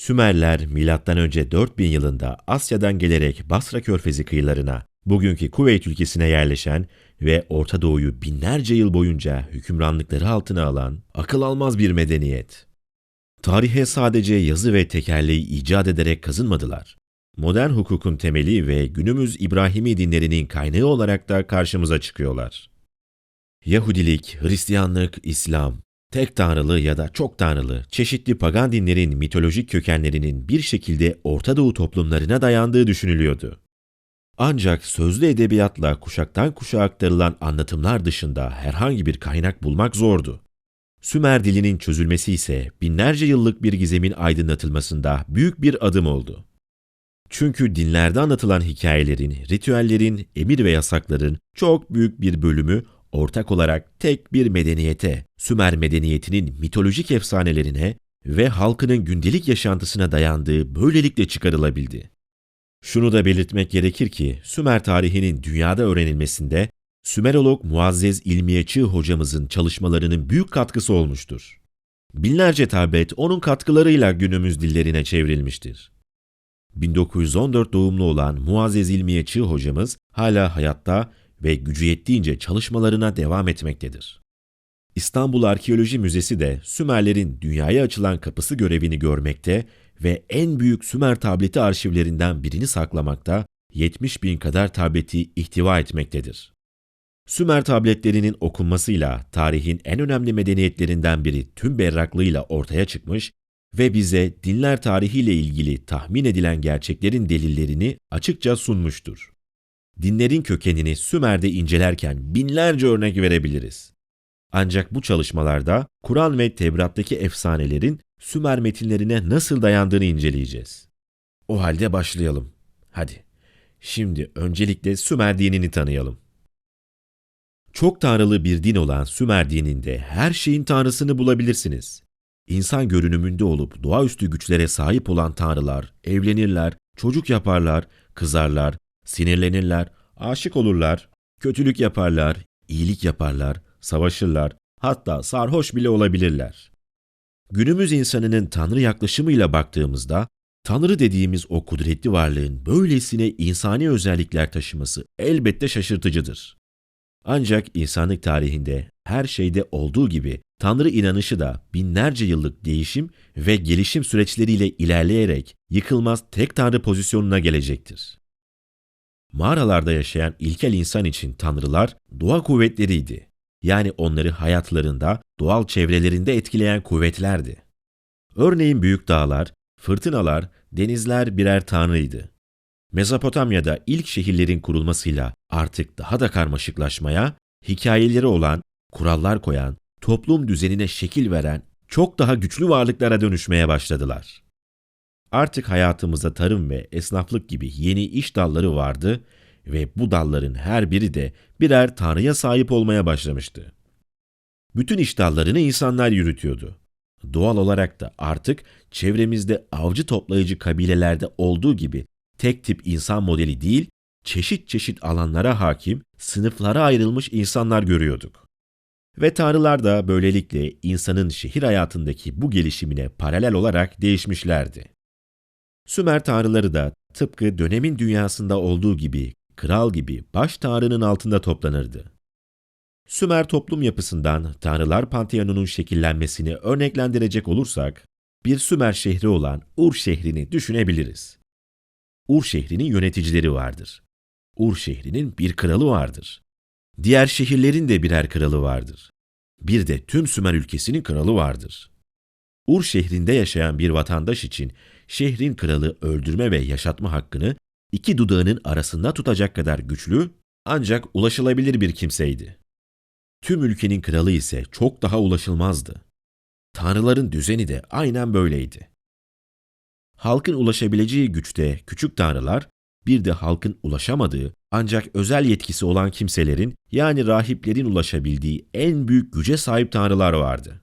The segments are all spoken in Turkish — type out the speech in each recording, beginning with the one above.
Sümerler M.Ö. 4000 yılında Asya'dan gelerek Basra Körfezi kıyılarına, bugünkü Kuveyt ülkesine yerleşen ve Orta Doğu'yu binlerce yıl boyunca hükümranlıkları altına alan akıl almaz bir medeniyet. Tarihe sadece yazı ve tekerleği icat ederek kazınmadılar. Modern hukukun temeli ve günümüz İbrahimi dinlerinin kaynağı olarak da karşımıza çıkıyorlar. Yahudilik, Hristiyanlık, İslam, tek tanrılı ya da çok tanrılı, çeşitli pagan dinlerin mitolojik kökenlerinin bir şekilde Orta Doğu toplumlarına dayandığı düşünülüyordu. Ancak sözlü edebiyatla kuşaktan kuşağa aktarılan anlatımlar dışında herhangi bir kaynak bulmak zordu. Sümer dilinin çözülmesi ise binlerce yıllık bir gizemin aydınlatılmasında büyük bir adım oldu. Çünkü dinlerde anlatılan hikayelerin, ritüellerin, emir ve yasakların çok büyük bir bölümü ortak olarak tek bir medeniyete, Sümer medeniyetinin mitolojik efsanelerine ve halkının gündelik yaşantısına dayandığı böylelikle çıkarılabildi. Şunu da belirtmek gerekir ki Sümer tarihinin dünyada öğrenilmesinde Sümerolog Muazzez İlmiye hocamızın çalışmalarının büyük katkısı olmuştur. Binlerce tablet onun katkılarıyla günümüz dillerine çevrilmiştir. 1914 doğumlu olan Muazzez İlmiye hocamız hala hayatta ve gücü yettiğince çalışmalarına devam etmektedir. İstanbul Arkeoloji Müzesi de Sümerlerin dünyaya açılan kapısı görevini görmekte ve en büyük Sümer tableti arşivlerinden birini saklamakta, 70 bin kadar tableti ihtiva etmektedir. Sümer tabletlerinin okunmasıyla tarihin en önemli medeniyetlerinden biri tüm berraklığıyla ortaya çıkmış ve bize dinler tarihiyle ilgili tahmin edilen gerçeklerin delillerini açıkça sunmuştur. Dinlerin kökenini Sümer'de incelerken binlerce örnek verebiliriz. Ancak bu çalışmalarda Kur'an ve Tevrat'taki efsanelerin Sümer metinlerine nasıl dayandığını inceleyeceğiz. O halde başlayalım. Hadi. Şimdi öncelikle Sümer dinini tanıyalım. Çok tanrılı bir din olan Sümer dininde her şeyin tanrısını bulabilirsiniz. İnsan görünümünde olup doğaüstü güçlere sahip olan tanrılar evlenirler, çocuk yaparlar, kızarlar, sinirlenirler, aşık olurlar, kötülük yaparlar, iyilik yaparlar, savaşırlar, hatta sarhoş bile olabilirler. Günümüz insanının Tanrı yaklaşımıyla baktığımızda, Tanrı dediğimiz o kudretli varlığın böylesine insani özellikler taşıması elbette şaşırtıcıdır. Ancak insanlık tarihinde her şeyde olduğu gibi Tanrı inanışı da binlerce yıllık değişim ve gelişim süreçleriyle ilerleyerek yıkılmaz tek Tanrı pozisyonuna gelecektir. Mağaralarda yaşayan ilkel insan için tanrılar doğa kuvvetleriydi. Yani onları hayatlarında, doğal çevrelerinde etkileyen kuvvetlerdi. Örneğin büyük dağlar, fırtınalar, denizler birer tanrıydı. Mezopotamya'da ilk şehirlerin kurulmasıyla artık daha da karmaşıklaşmaya, hikayeleri olan, kurallar koyan, toplum düzenine şekil veren çok daha güçlü varlıklara dönüşmeye başladılar. Artık hayatımızda tarım ve esnaflık gibi yeni iş dalları vardı ve bu dalların her biri de birer tanrıya sahip olmaya başlamıştı. Bütün iş dallarını insanlar yürütüyordu. Doğal olarak da artık çevremizde avcı toplayıcı kabilelerde olduğu gibi tek tip insan modeli değil, çeşit çeşit alanlara hakim, sınıflara ayrılmış insanlar görüyorduk. Ve tanrılar da böylelikle insanın şehir hayatındaki bu gelişimine paralel olarak değişmişlerdi. Sümer tanrıları da tıpkı dönemin dünyasında olduğu gibi kral gibi baş tanrının altında toplanırdı. Sümer toplum yapısından Tanrılar Panteonu'nun şekillenmesini örneklendirecek olursak, bir Sümer şehri olan Ur şehrini düşünebiliriz. Ur şehrinin yöneticileri vardır. Ur şehrinin bir kralı vardır. Diğer şehirlerin de birer kralı vardır. Bir de tüm Sümer ülkesinin kralı vardır. Ur şehrinde yaşayan bir vatandaş için şehrin kralı öldürme ve yaşatma hakkını iki dudağının arasında tutacak kadar güçlü ancak ulaşılabilir bir kimseydi. Tüm ülkenin kralı ise çok daha ulaşılmazdı. Tanrıların düzeni de aynen böyleydi. Halkın ulaşabileceği güçte küçük tanrılar, bir de halkın ulaşamadığı ancak özel yetkisi olan kimselerin yani rahiplerin ulaşabildiği en büyük güce sahip tanrılar vardı.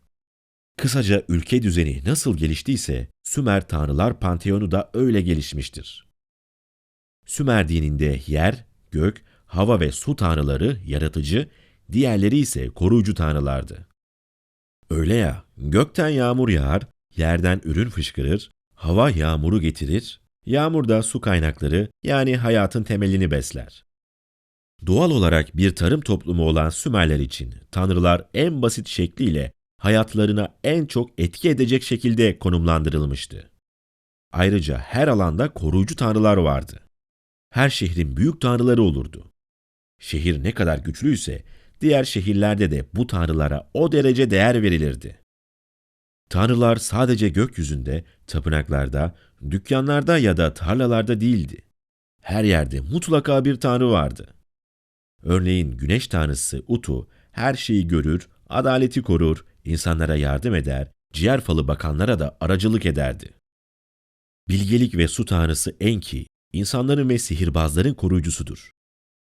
Kısaca ülke düzeni nasıl geliştiyse Sümer tanrılar panteonu da öyle gelişmiştir. Sümer dininde yer, gök, hava ve su tanrıları yaratıcı, diğerleri ise koruyucu tanrılardı. Öyle ya, gökten yağmur yağar, yerden ürün fışkırır, Hava yağmuru getirir, yağmur da su kaynakları yani hayatın temelini besler. Doğal olarak bir tarım toplumu olan Sümerler için tanrılar en basit şekliyle hayatlarına en çok etki edecek şekilde konumlandırılmıştı. Ayrıca her alanda koruyucu tanrılar vardı. Her şehrin büyük tanrıları olurdu. Şehir ne kadar güçlüyse diğer şehirlerde de bu tanrılara o derece değer verilirdi. Tanrılar sadece gökyüzünde, tapınaklarda, dükkanlarda ya da tarlalarda değildi. Her yerde mutlaka bir tanrı vardı. Örneğin güneş tanrısı Utu her şeyi görür, adaleti korur, insanlara yardım eder, ciğer falı bakanlara da aracılık ederdi. Bilgelik ve su tanrısı Enki, insanların ve sihirbazların koruyucusudur.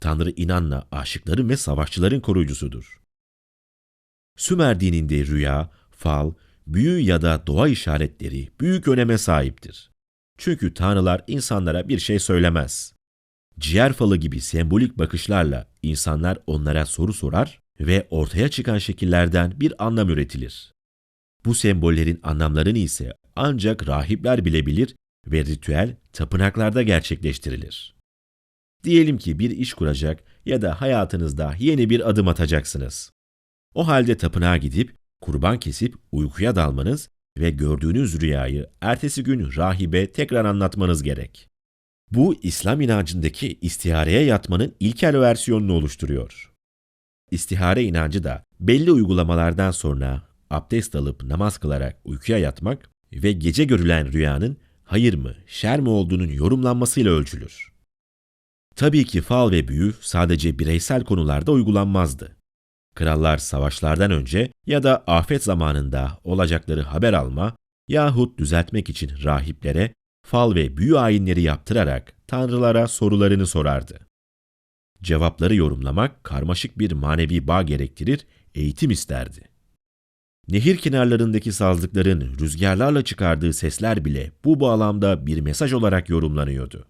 Tanrı İnanna, aşıkların ve savaşçıların koruyucusudur. Sümer dininde rüya, fal, büyü ya da doğa işaretleri büyük öneme sahiptir. Çünkü tanrılar insanlara bir şey söylemez. Ciğer falı gibi sembolik bakışlarla insanlar onlara soru sorar ve ortaya çıkan şekillerden bir anlam üretilir. Bu sembollerin anlamlarını ise ancak rahipler bilebilir ve ritüel tapınaklarda gerçekleştirilir. Diyelim ki bir iş kuracak ya da hayatınızda yeni bir adım atacaksınız. O halde tapınağa gidip kurban kesip uykuya dalmanız ve gördüğünüz rüyayı ertesi gün rahibe tekrar anlatmanız gerek. Bu İslam inancındaki istihareye yatmanın ilkel versiyonunu oluşturuyor. İstihare inancı da belli uygulamalardan sonra abdest alıp namaz kılarak uykuya yatmak ve gece görülen rüyanın hayır mı, şer mi olduğunun yorumlanmasıyla ölçülür. Tabii ki fal ve büyü sadece bireysel konularda uygulanmazdı. Krallar savaşlardan önce ya da afet zamanında olacakları haber alma yahut düzeltmek için rahiplere fal ve büyü ayinleri yaptırarak tanrılara sorularını sorardı. Cevapları yorumlamak karmaşık bir manevi bağ gerektirir, eğitim isterdi. Nehir kenarlarındaki sazlıkların rüzgarlarla çıkardığı sesler bile bu bağlamda bir mesaj olarak yorumlanıyordu.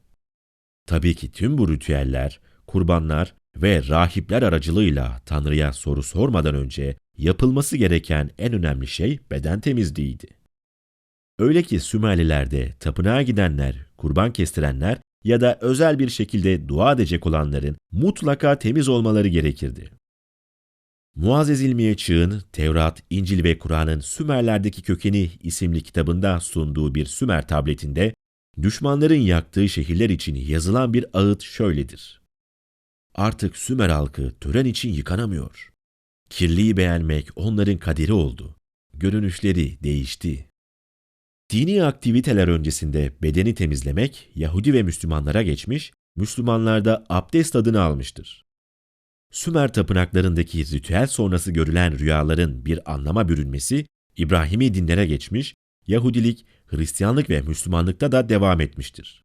Tabii ki tüm bu ritüeller, kurbanlar ve rahipler aracılığıyla Tanrı'ya soru sormadan önce yapılması gereken en önemli şey beden temizliğiydi. Öyle ki Sümerlilerde tapınağa gidenler, kurban kestirenler ya da özel bir şekilde dua edecek olanların mutlaka temiz olmaları gerekirdi. Muazzez İlmiye Çığ'ın Tevrat, İncil ve Kur'an'ın Sümerlerdeki kökeni isimli kitabında sunduğu bir Sümer tabletinde düşmanların yaktığı şehirler için yazılan bir ağıt şöyledir. Artık Sümer halkı tören için yıkanamıyor. Kirliyi beğenmek onların kaderi oldu. Görünüşleri değişti. Dini aktiviteler öncesinde bedeni temizlemek Yahudi ve Müslümanlara geçmiş, Müslümanlar da abdest adını almıştır. Sümer tapınaklarındaki ritüel sonrası görülen rüyaların bir anlama bürünmesi İbrahimi dinlere geçmiş, Yahudilik, Hristiyanlık ve Müslümanlıkta da devam etmiştir.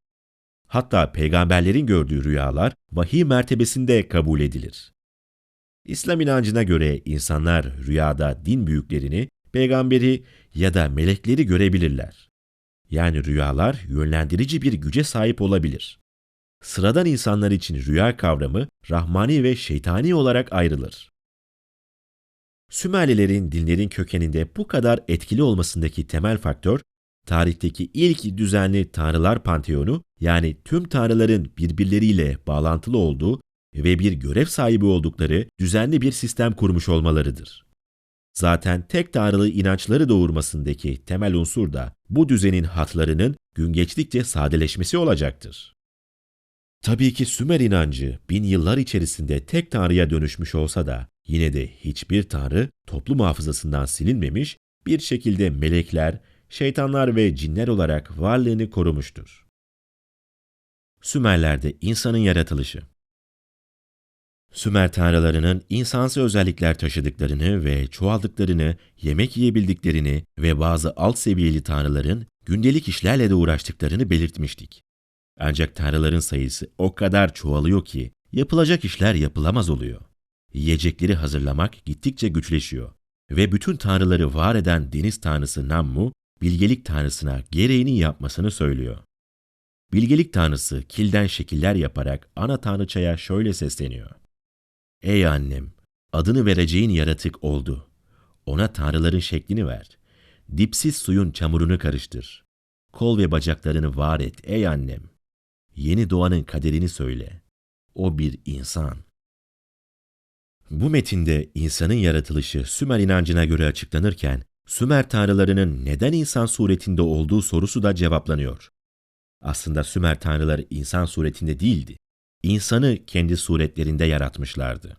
Hatta peygamberlerin gördüğü rüyalar vahiy mertebesinde kabul edilir. İslam inancına göre insanlar rüyada din büyüklerini, peygamberi ya da melekleri görebilirler. Yani rüyalar yönlendirici bir güce sahip olabilir. Sıradan insanlar için rüya kavramı rahmani ve şeytani olarak ayrılır. Sümerlilerin dinlerin kökeninde bu kadar etkili olmasındaki temel faktör, tarihteki ilk düzenli tanrılar panteonu yani tüm tanrıların birbirleriyle bağlantılı olduğu ve bir görev sahibi oldukları düzenli bir sistem kurmuş olmalarıdır. Zaten tek tanrılı inançları doğurmasındaki temel unsur da bu düzenin hatlarının gün geçtikçe sadeleşmesi olacaktır. Tabii ki Sümer inancı bin yıllar içerisinde tek tanrıya dönüşmüş olsa da yine de hiçbir tanrı toplum hafızasından silinmemiş, bir şekilde melekler, şeytanlar ve cinler olarak varlığını korumuştur. Sümerlerde insanın yaratılışı Sümer tanrılarının insansı özellikler taşıdıklarını ve çoğaldıklarını, yemek yiyebildiklerini ve bazı alt seviyeli tanrıların gündelik işlerle de uğraştıklarını belirtmiştik. Ancak tanrıların sayısı o kadar çoğalıyor ki yapılacak işler yapılamaz oluyor. Yiyecekleri hazırlamak gittikçe güçleşiyor ve bütün tanrıları var eden deniz tanrısı Nammu, bilgelik tanrısına gereğini yapmasını söylüyor. Bilgelik tanrısı kilden şekiller yaparak ana tanrıçaya şöyle sesleniyor. Ey annem, adını vereceğin yaratık oldu. Ona tanrıların şeklini ver. Dipsiz suyun çamurunu karıştır. kol ve bacaklarını var et ey annem. Yeni doğanın kaderini söyle. O bir insan. Bu metinde insanın yaratılışı Sümer inancına göre açıklanırken, Sümer tanrılarının neden insan suretinde olduğu sorusu da cevaplanıyor. Aslında Sümer tanrıları insan suretinde değildi. İnsanı kendi suretlerinde yaratmışlardı.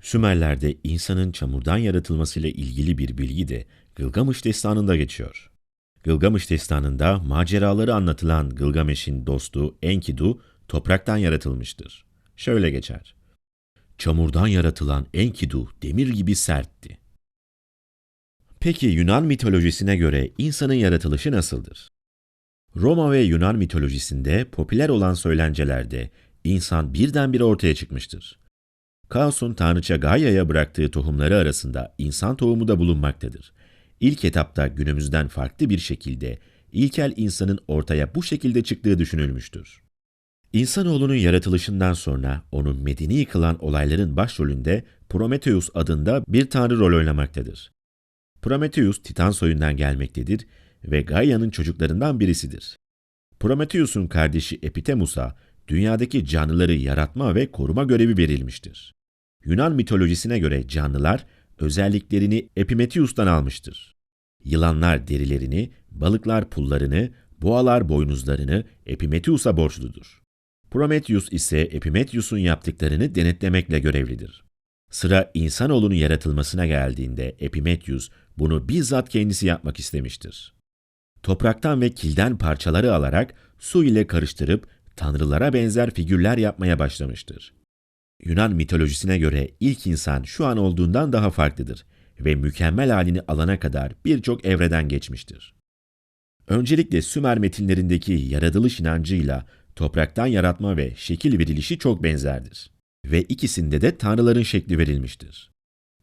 Sümerler'de insanın çamurdan yaratılmasıyla ilgili bir bilgi de Gılgamış destanında geçiyor. Gılgamış destanında maceraları anlatılan Gılgameş'in dostu Enkidu topraktan yaratılmıştır. Şöyle geçer. Çamurdan yaratılan Enkidu demir gibi sertti. Peki Yunan mitolojisine göre insanın yaratılışı nasıldır? Roma ve Yunan mitolojisinde popüler olan söylencelerde insan birdenbire ortaya çıkmıştır. Kaos'un tanrıça Gaia'ya bıraktığı tohumları arasında insan tohumu da bulunmaktadır. İlk etapta günümüzden farklı bir şekilde ilkel insanın ortaya bu şekilde çıktığı düşünülmüştür. İnsanoğlunun yaratılışından sonra onu medeni kılan olayların başrolünde Prometheus adında bir tanrı rol oynamaktadır. Prometheus Titan soyundan gelmektedir ve Gaia'nın çocuklarından birisidir. Prometheus'un kardeşi Epitemus'a dünyadaki canlıları yaratma ve koruma görevi verilmiştir. Yunan mitolojisine göre canlılar özelliklerini Epimetheus'tan almıştır. Yılanlar derilerini, balıklar pullarını, boğalar boynuzlarını Epimetheus'a borçludur. Prometheus ise Epimetheus'un yaptıklarını denetlemekle görevlidir. Sıra insanoğlunun yaratılmasına geldiğinde Epimetheus bunu bizzat kendisi yapmak istemiştir. Topraktan ve kilden parçaları alarak su ile karıştırıp tanrılara benzer figürler yapmaya başlamıştır. Yunan mitolojisine göre ilk insan şu an olduğundan daha farklıdır ve mükemmel halini alana kadar birçok evreden geçmiştir. Öncelikle Sümer metinlerindeki yaratılış inancıyla topraktan yaratma ve şekil verilişi çok benzerdir. Ve ikisinde de tanrıların şekli verilmiştir.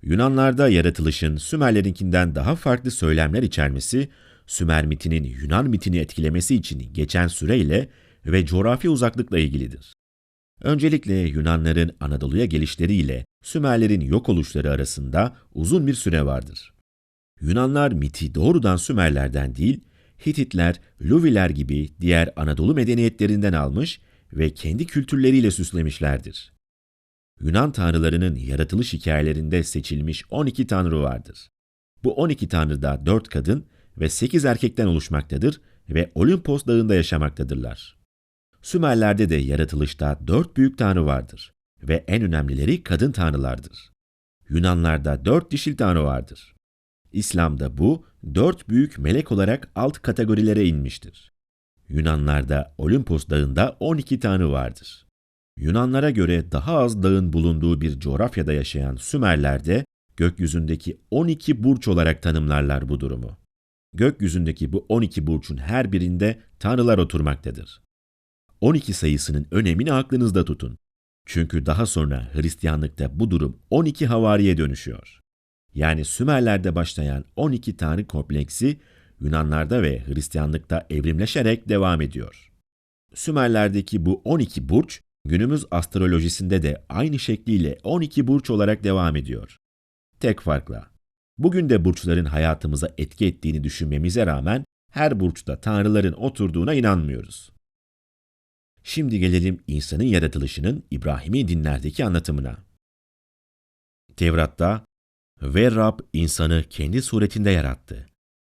Yunanlarda yaratılışın Sümerlerinkinden daha farklı söylemler içermesi, Sümer mitinin Yunan mitini etkilemesi için geçen süreyle ve coğrafi uzaklıkla ilgilidir. Öncelikle Yunanların Anadolu'ya gelişleriyle Sümerlerin yok oluşları arasında uzun bir süre vardır. Yunanlar miti doğrudan Sümerlerden değil, Hititler, Luviler gibi diğer Anadolu medeniyetlerinden almış ve kendi kültürleriyle süslemişlerdir. Yunan tanrılarının yaratılış hikayelerinde seçilmiş 12 tanrı vardır. Bu 12 tanrı da 4 kadın ve 8 erkekten oluşmaktadır ve Olimpos dağında yaşamaktadırlar. Sümerlerde de yaratılışta 4 büyük tanrı vardır ve en önemlileri kadın tanrılardır. Yunanlarda 4 dişil tanrı vardır. İslam'da bu dört büyük melek olarak alt kategorilere inmiştir. Yunanlarda Olimpos dağında 12 tanrı vardır. Yunanlara göre daha az dağın bulunduğu bir coğrafyada yaşayan Sümerler'de gökyüzündeki 12 burç olarak tanımlarlar bu durumu. Gökyüzündeki bu 12 burçun her birinde tanrılar oturmaktadır. 12 sayısının önemini aklınızda tutun. Çünkü daha sonra Hristiyanlıkta bu durum 12 havariye dönüşüyor. Yani Sümerler'de başlayan 12 tanrı kompleksi Yunanlarda ve Hristiyanlıkta evrimleşerek devam ediyor. Sümerlerdeki bu 12 burç günümüz astrolojisinde de aynı şekliyle 12 burç olarak devam ediyor. Tek farkla bugün de burçların hayatımıza etki ettiğini düşünmemize rağmen her burçta tanrıların oturduğuna inanmıyoruz. Şimdi gelelim insanın yaratılışının İbrahimi dinlerdeki anlatımına. Tevrat'ta ve Rab insanı kendi suretinde yarattı.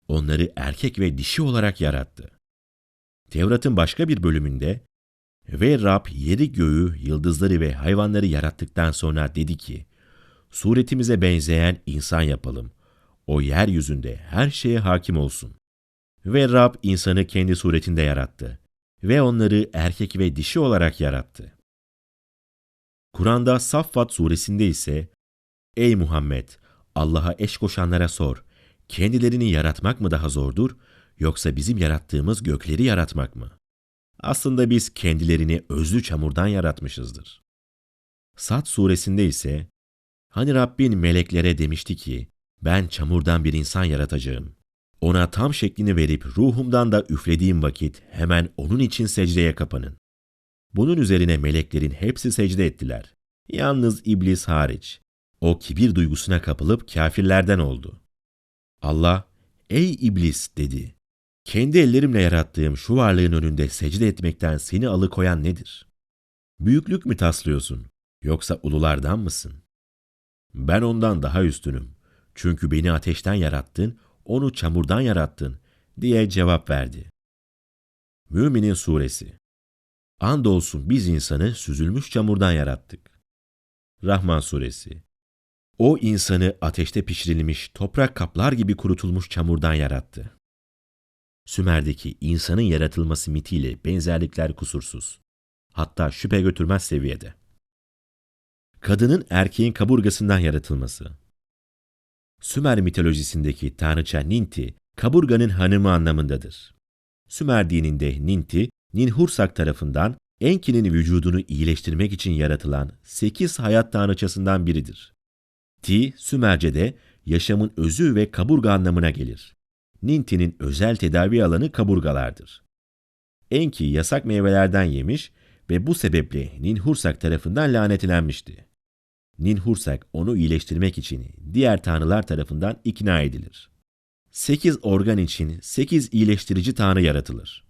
Onları erkek ve dişi olarak yarattı. Tevrat'ın başka bir bölümünde ve Rab yeri göğü, yıldızları ve hayvanları yarattıktan sonra dedi ki, suretimize benzeyen insan yapalım. O yeryüzünde her şeye hakim olsun. Ve Rab insanı kendi suretinde yarattı ve onları erkek ve dişi olarak yarattı. Kur'an'da Saffat suresinde ise, Ey Muhammed! Allah'a eş koşanlara sor. Kendilerini yaratmak mı daha zordur, yoksa bizim yarattığımız gökleri yaratmak mı? Aslında biz kendilerini özlü çamurdan yaratmışızdır. Sad suresinde ise, Hani Rabbin meleklere demişti ki, ben çamurdan bir insan yaratacağım. Ona tam şeklini verip ruhumdan da üflediğim vakit hemen onun için secdeye kapanın. Bunun üzerine meleklerin hepsi secde ettiler. Yalnız iblis hariç. O kibir duygusuna kapılıp kafirlerden oldu. Allah, ey iblis dedi. Kendi ellerimle yarattığım şu varlığın önünde secde etmekten seni alıkoyan nedir? Büyüklük mü taslıyorsun, yoksa ululardan mısın? Ben ondan daha üstünüm. Çünkü beni ateşten yarattın, onu çamurdan yarattın, diye cevap verdi. Müminin Suresi Andolsun biz insanı süzülmüş çamurdan yarattık. Rahman Suresi O insanı ateşte pişirilmiş, toprak kaplar gibi kurutulmuş çamurdan yarattı. Sümer'deki insanın yaratılması mitiyle benzerlikler kusursuz. Hatta şüphe götürmez seviyede. Kadının erkeğin kaburgasından yaratılması. Sümer mitolojisindeki tanrıça Ninti, kaburganın hanımı anlamındadır. Sümer dininde Ninti, Ninhursak tarafından Enki'nin vücudunu iyileştirmek için yaratılan sekiz hayat tanrıçasından biridir. Ti, Sümerce'de yaşamın özü ve kaburga anlamına gelir. Ninti'nin özel tedavi alanı kaburgalardır. Enki yasak meyvelerden yemiş ve bu sebeple Ninhursak tarafından lanetlenmişti. Ninhursak onu iyileştirmek için diğer tanrılar tarafından ikna edilir. Sekiz organ için sekiz iyileştirici tanrı yaratılır.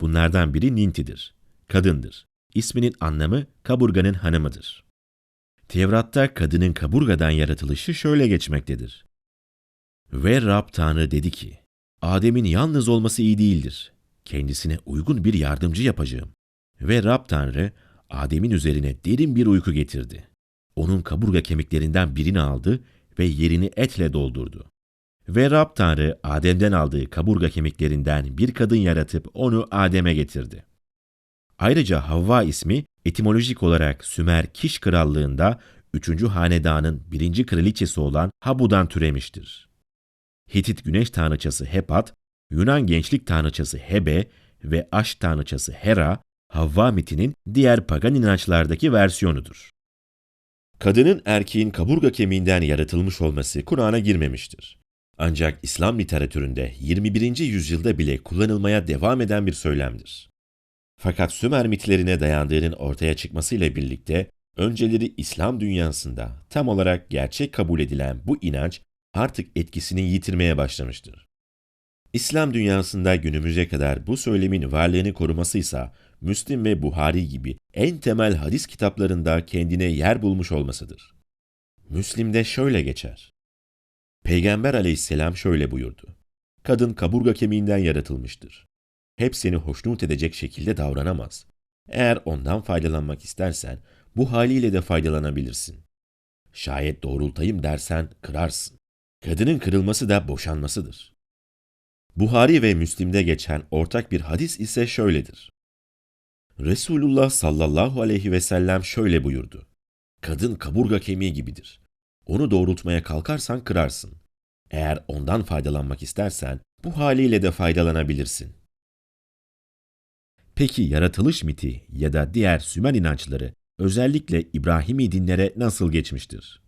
Bunlardan biri Ninti'dir, kadındır. İsminin anlamı kaburganın hanımıdır. Tevrat'ta kadının kaburgadan yaratılışı şöyle geçmektedir. Ve Rab Tanrı dedi ki, Adem'in yalnız olması iyi değildir. Kendisine uygun bir yardımcı yapacağım. Ve Rab Tanrı, Adem'in üzerine derin bir uyku getirdi. Onun kaburga kemiklerinden birini aldı ve yerini etle doldurdu. Ve Rab Tanrı Adem'den aldığı kaburga kemiklerinden bir kadın yaratıp onu Adem'e getirdi. Ayrıca Havva ismi etimolojik olarak Sümer Kiş Krallığında 3. hanedanın birinci kraliçesi olan Habu'dan türemiştir. Hitit güneş tanrıçası Hepat, Yunan gençlik tanrıçası Hebe ve aşk tanrıçası Hera, Havva mitinin diğer pagan inançlardaki versiyonudur. Kadının erkeğin kaburga kemiğinden yaratılmış olması Kur'an'a girmemiştir. Ancak İslam literatüründe 21. yüzyılda bile kullanılmaya devam eden bir söylemdir. Fakat Sümer mitlerine dayandığının ortaya çıkmasıyla birlikte önceleri İslam dünyasında tam olarak gerçek kabul edilen bu inanç artık etkisini yitirmeye başlamıştır. İslam dünyasında günümüze kadar bu söylemin varlığını korumasıysa Müslim ve Buhari gibi en temel hadis kitaplarında kendine yer bulmuş olmasıdır. Müslim'de şöyle geçer. Peygamber aleyhisselam şöyle buyurdu. Kadın kaburga kemiğinden yaratılmıştır. Hepsini hoşnut edecek şekilde davranamaz. Eğer ondan faydalanmak istersen bu haliyle de faydalanabilirsin. Şayet doğrultayım dersen kırarsın. Kadının kırılması da boşanmasıdır. Buhari ve Müslim'de geçen ortak bir hadis ise şöyledir. Resulullah sallallahu aleyhi ve sellem şöyle buyurdu. Kadın kaburga kemiği gibidir. Onu doğrultmaya kalkarsan kırarsın. Eğer ondan faydalanmak istersen bu haliyle de faydalanabilirsin. Peki yaratılış miti ya da diğer Sümer inançları özellikle İbrahimi dinlere nasıl geçmiştir?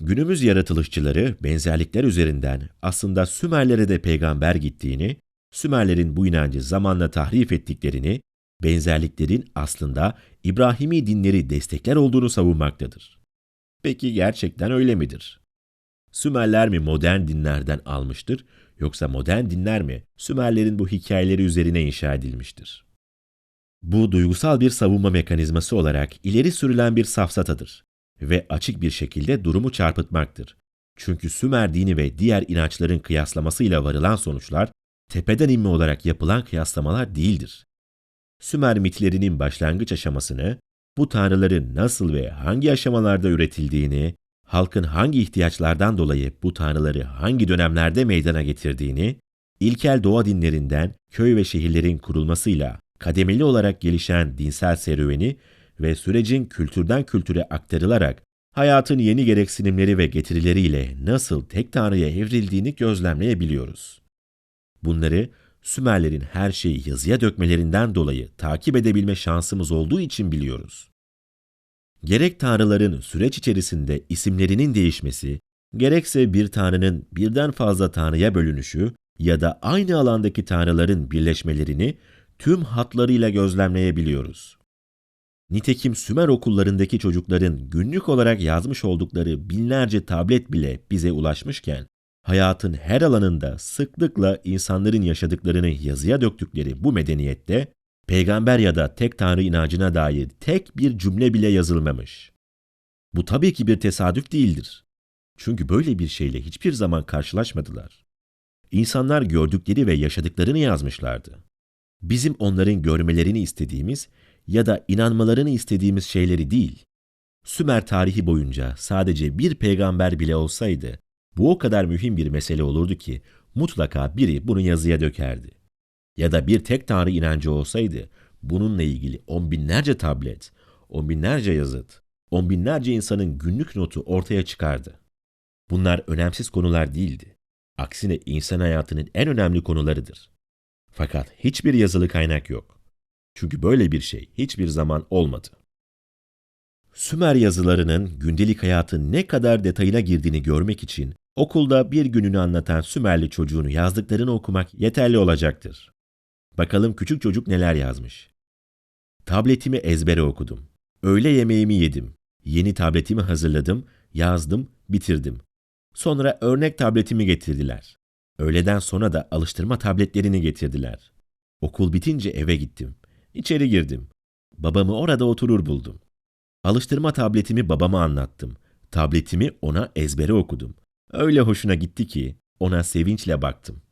Günümüz yaratılışçıları benzerlikler üzerinden aslında Sümerlere de peygamber gittiğini, Sümerlerin bu inancı zamanla tahrif ettiklerini, benzerliklerin aslında İbrahimi dinleri destekler olduğunu savunmaktadır. Peki gerçekten öyle midir? Sümerler mi modern dinlerden almıştır, yoksa modern dinler mi Sümerlerin bu hikayeleri üzerine inşa edilmiştir? Bu duygusal bir savunma mekanizması olarak ileri sürülen bir safsatadır ve açık bir şekilde durumu çarpıtmaktır. Çünkü Sümer dini ve diğer inançların kıyaslamasıyla varılan sonuçlar tepeden inme olarak yapılan kıyaslamalar değildir. Sümer mitlerinin başlangıç aşamasını, bu tanrıların nasıl ve hangi aşamalarda üretildiğini, halkın hangi ihtiyaçlardan dolayı bu tanrıları hangi dönemlerde meydana getirdiğini, ilkel doğa dinlerinden köy ve şehirlerin kurulmasıyla kademeli olarak gelişen dinsel serüveni ve sürecin kültürden kültüre aktarılarak hayatın yeni gereksinimleri ve getirileriyle nasıl tek tanrıya evrildiğini gözlemleyebiliyoruz. Bunları Sümerlerin her şeyi yazıya dökmelerinden dolayı takip edebilme şansımız olduğu için biliyoruz. Gerek tanrıların süreç içerisinde isimlerinin değişmesi, gerekse bir tanrının birden fazla tanrıya bölünüşü ya da aynı alandaki tanrıların birleşmelerini tüm hatlarıyla gözlemleyebiliyoruz. Nitekim Sümer okullarındaki çocukların günlük olarak yazmış oldukları binlerce tablet bile bize ulaşmışken, hayatın her alanında sıklıkla insanların yaşadıklarını yazıya döktükleri bu medeniyette peygamber ya da tek tanrı inancına dair tek bir cümle bile yazılmamış. Bu tabii ki bir tesadüf değildir. Çünkü böyle bir şeyle hiçbir zaman karşılaşmadılar. İnsanlar gördükleri ve yaşadıklarını yazmışlardı. Bizim onların görmelerini istediğimiz ya da inanmalarını istediğimiz şeyleri değil. Sümer tarihi boyunca sadece bir peygamber bile olsaydı, bu o kadar mühim bir mesele olurdu ki mutlaka biri bunu yazıya dökerdi. Ya da bir tek tanrı inancı olsaydı, bununla ilgili on binlerce tablet, on binlerce yazıt, on binlerce insanın günlük notu ortaya çıkardı. Bunlar önemsiz konular değildi. Aksine insan hayatının en önemli konularıdır. Fakat hiçbir yazılı kaynak yok. Çünkü böyle bir şey hiçbir zaman olmadı. Sümer yazılarının gündelik hayatın ne kadar detayına girdiğini görmek için okulda bir gününü anlatan Sümerli çocuğunu yazdıklarını okumak yeterli olacaktır. Bakalım küçük çocuk neler yazmış. Tabletimi ezbere okudum. Öğle yemeğimi yedim. Yeni tabletimi hazırladım, yazdım, bitirdim. Sonra örnek tabletimi getirdiler. Öğleden sonra da alıştırma tabletlerini getirdiler. Okul bitince eve gittim. İçeri girdim. Babamı orada oturur buldum. Alıştırma tabletimi babama anlattım. Tabletimi ona ezbere okudum. Öyle hoşuna gitti ki ona sevinçle baktım.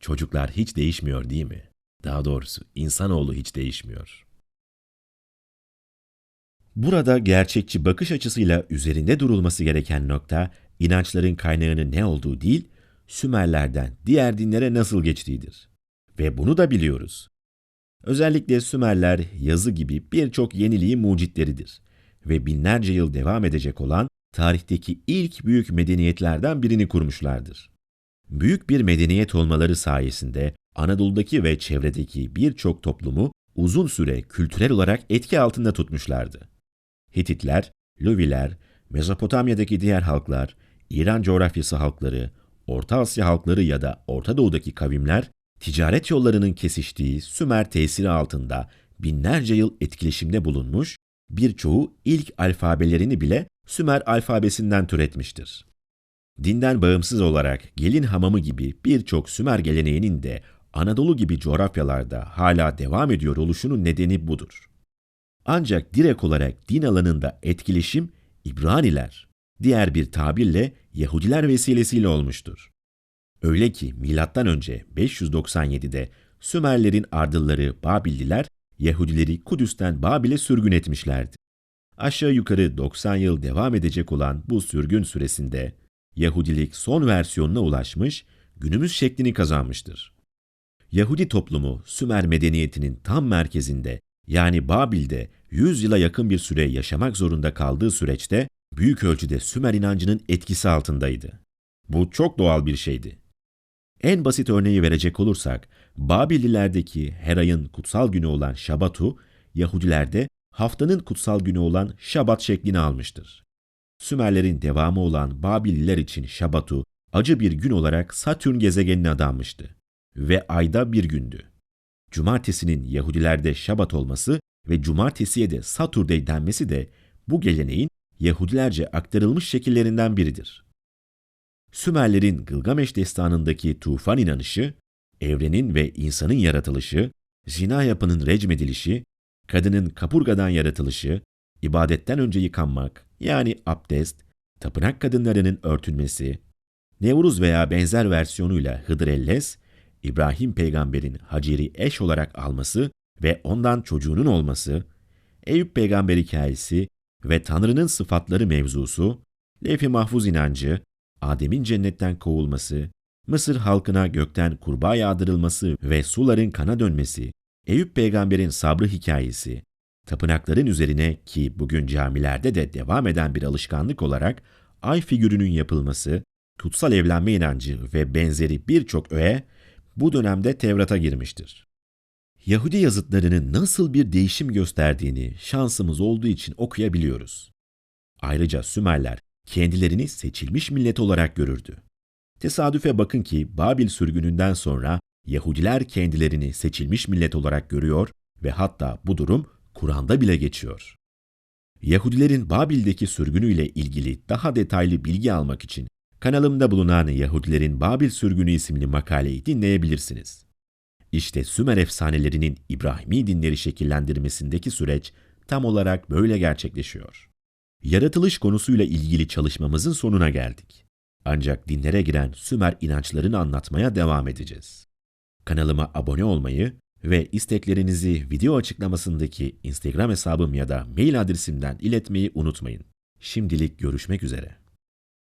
Çocuklar hiç değişmiyor değil mi? Daha doğrusu insanoğlu hiç değişmiyor. Burada gerçekçi bakış açısıyla üzerinde durulması gereken nokta inançların kaynağının ne olduğu değil, Sümerlerden diğer dinlere nasıl geçtiğidir. Ve bunu da biliyoruz. Özellikle Sümerler yazı gibi birçok yeniliği mucitleridir ve binlerce yıl devam edecek olan tarihteki ilk büyük medeniyetlerden birini kurmuşlardır. Büyük bir medeniyet olmaları sayesinde Anadolu'daki ve çevredeki birçok toplumu uzun süre kültürel olarak etki altında tutmuşlardı. Hititler, Löviler, Mezopotamya'daki diğer halklar, İran coğrafyası halkları, Orta Asya halkları ya da Orta Doğu'daki kavimler ticaret yollarının kesiştiği Sümer tesiri altında binlerce yıl etkileşimde bulunmuş, birçoğu ilk alfabelerini bile Sümer alfabesinden türetmiştir. Dinden bağımsız olarak gelin hamamı gibi birçok Sümer geleneğinin de Anadolu gibi coğrafyalarda hala devam ediyor oluşunun nedeni budur. Ancak direkt olarak din alanında etkileşim İbraniler, diğer bir tabirle Yahudiler vesilesiyle olmuştur. Öyle ki milattan önce 597'de Sümerlerin ardılları Babilliler Yahudileri Kudüs'ten Babil'e sürgün etmişlerdi. Aşağı yukarı 90 yıl devam edecek olan bu sürgün süresinde Yahudilik son versiyonuna ulaşmış, günümüz şeklini kazanmıştır. Yahudi toplumu Sümer medeniyetinin tam merkezinde yani Babil'de 100 yıla yakın bir süre yaşamak zorunda kaldığı süreçte büyük ölçüde Sümer inancının etkisi altındaydı. Bu çok doğal bir şeydi. En basit örneği verecek olursak, Babillilerdeki her ayın kutsal günü olan Şabat'u, Yahudilerde haftanın kutsal günü olan Şabat şeklini almıştır. Sümerlerin devamı olan Babilliler için Şabat'u acı bir gün olarak Satürn gezegenine adanmıştı ve ayda bir gündü. Cumartesinin Yahudilerde Şabat olması ve cumartesiye de Saturday denmesi de bu geleneğin Yahudilerce aktarılmış şekillerinden biridir. Sümerlerin Gılgameş destanındaki tufan inanışı, evrenin ve insanın yaratılışı, zina yapının recmedilişi, kadının kapurgadan yaratılışı, ibadetten önce yıkanmak yani abdest, tapınak kadınlarının örtülmesi, Nevruz veya benzer versiyonuyla Hıdrellez, İbrahim peygamberin Hacer'i eş olarak alması ve ondan çocuğunun olması, Eyüp peygamber hikayesi ve Tanrı'nın sıfatları mevzusu, Levh-i Mahfuz inancı, Adem'in cennetten kovulması, Mısır halkına gökten kurbağa yağdırılması ve suların kana dönmesi, Eyüp peygamberin sabrı hikayesi, tapınakların üzerine ki bugün camilerde de devam eden bir alışkanlık olarak ay figürünün yapılması, kutsal evlenme inancı ve benzeri birçok öğe bu dönemde Tevrat'a girmiştir. Yahudi yazıtlarının nasıl bir değişim gösterdiğini şansımız olduğu için okuyabiliyoruz. Ayrıca Sümerler kendilerini seçilmiş millet olarak görürdü. Tesadüfe bakın ki Babil sürgününden sonra Yahudiler kendilerini seçilmiş millet olarak görüyor ve hatta bu durum Kur'an'da bile geçiyor. Yahudilerin Babil'deki sürgünüyle ilgili daha detaylı bilgi almak için Kanalımda bulunan Yahudilerin Babil Sürgünü isimli makaleyi dinleyebilirsiniz. İşte Sümer efsanelerinin İbrahimi dinleri şekillendirmesindeki süreç tam olarak böyle gerçekleşiyor. Yaratılış konusuyla ilgili çalışmamızın sonuna geldik. Ancak dinlere giren Sümer inançlarını anlatmaya devam edeceğiz. Kanalıma abone olmayı ve isteklerinizi video açıklamasındaki Instagram hesabım ya da mail adresimden iletmeyi unutmayın. Şimdilik görüşmek üzere.